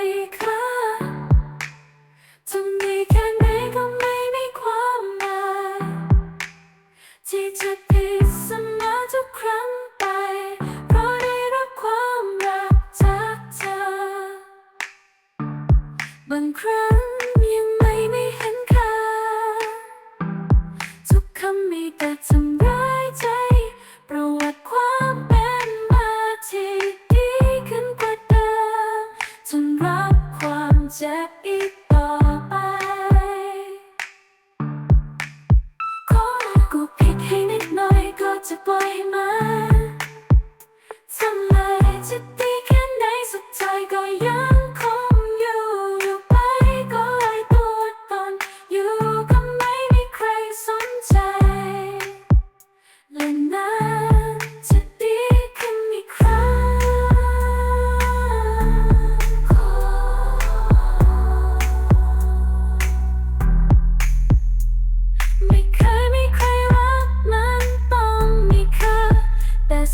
ค่าทำดีแค่ไหนก็ไม่มีความหมายที่จะผิดเสมอทุกครั้งไป เพราะได้รับความรักจากเธอบางครั้งยังไม่ไม่เห็นค่าทุกคำมีแต่ทำ เจ็บอีกต่อไป ขอกูผิดให้นิดหน่อยก็จะปล่อยให้มัน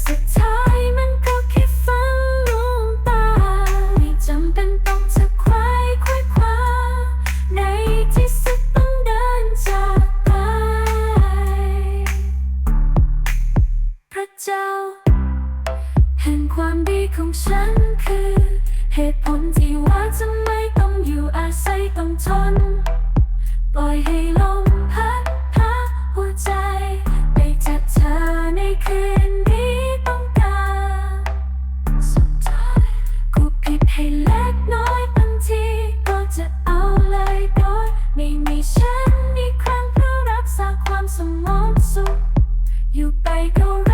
สุดท้ายมันก็แค่ฝันลวงตา ไม่จำเป็นต้องจะควายควายคว้า ในที่สุดต้องเดินจากไป พระเจ้า แห่งความดีของฉันคือ เหตุผลที่ว่าจะไม่ต้องอยู่อาศัยต้องทน ปล่อยให้ล ให้เล็กน้อยบางทีก็จะเอาเลยโดยไม่มีฉันมีครั้งเพื่อรักษาความสงบสุขอยู่ไปก็รั